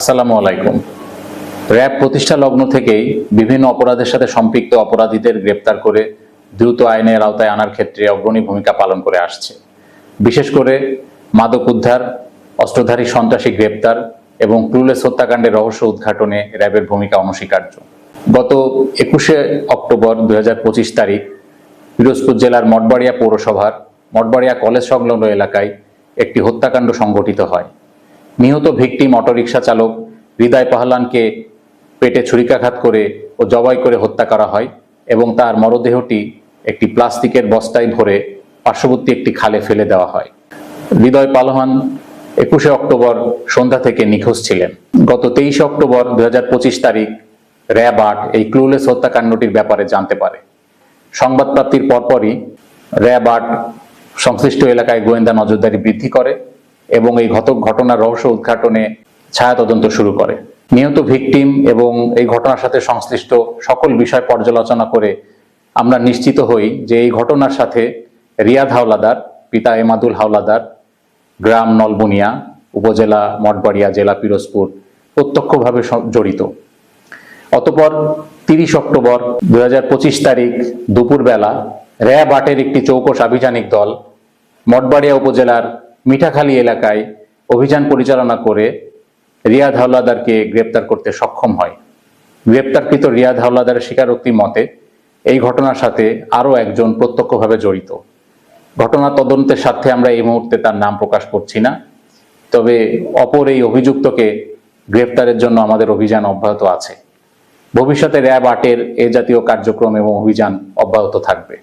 আসসালামু আলাইকুম। র্যাব প্রতিষ্ঠা লগ্ন থেকেই বিভিন্ন অপরাধের সাথে সম্পৃক্ত অপরাধীদের গ্রেপ্তার করে দ্রুত আইনের আওতায় আনার ক্ষেত্রে অগ্রণী ভূমিকা পালন করে আসছে। বিশেষ করে মাদক উদ্ধার, অস্ত্রধারী সন্ত্রাসী গ্রেপ্তার এবং ক্লুলেস হত্যাকাণ্ডের রহস্য উদ্ঘাটনে র্যাবের ভূমিকা অনস্বীকার্য। গত একুশে অক্টোবর দু হাজার পঁচিশ তারিখ পিরোজপুর জেলার মঠবাড়িয়া পৌরসভার মঠবাড়িয়া কলেজ সংলগ্ন এলাকায় একটি হত্যাকাণ্ড সংঘটিত হয়। নিহত ভিকটিম অটোরিকশা চালক হৃদয় পাহলানকে পেটে ছুরিকাঘাত করে ও জবাই করে হত্যা করা হয় এবং তার মরদেহটি একটি প্লাস্টিকের বস্তায় ভরে পার্শ্ববর্তী একটি খালে ফেলে দেওয়া হয়। হৃদয় পালহান একুশে অক্টোবর সন্ধ্যা থেকে নিখোঁজ ছিলেন। গত তেইশে অক্টোবর দু হাজার পঁচিশ তারিখ র্যাব আট এই ক্লুলেস হত্যাকাণ্ডটির ব্যাপারে জানতে পারে। সংবাদ প্রাপ্তির পরপরই র্যাব আট সংশ্লিষ্ট এলাকায় গোয়েন্দা নজরদারি বৃদ্ধি করে এবং এই ঘটক ঘটনার রহস্য উদ্ঘাটনে ছায়া তদন্ত শুরু করে। নিহত ভিকটিম এবং এই ঘটনার সাথে সংশ্লিষ্ট সকল বিষয় পর্যালোচনা করে আমরা নিশ্চিত হই যে এই ঘটনার সাথে রিয়াদ হাওলাদার, পিতা এমাদুল হাওলাদার, গ্রাম নলবুনিয়া, উপজেলা মঠবাড়িয়া, জেলা পিরোজপুর প্রত্যক্ষভাবে জড়িত। অতপর তিরিশ অক্টোবর দু হাজার পঁচিশ তারিখ দুপুরবেলা র্যাব আটের একটি চৌকস আভিযানিক দল মঠবাড়িয়া উপজেলার মিঠাখালী এলাকায় অভিযান পরিচালনা করে রিয়াদ হাওলাদারকে গ্রেপ্তার করতে সক্ষম হয়। গ্রেপ্তারকৃত রিয়াদ হাওলাদারের স্বীকারোক্তি মতে, এই ঘটনার সাথে আরও একজন প্রত্যক্ষভাবে জড়িত। ঘটনা তদন্তের স্বার্থে আমরা এই মুহূর্তে তার নাম প্রকাশ করছি না। তবে অপর এই অভিযুক্তকে গ্রেপ্তারের জন্য আমাদের অভিযান অব্যাহত আছে। ভবিষ্যতে র্যাব আটের এ জাতীয় কার্যক্রম এবং অভিযান অব্যাহত থাকবে।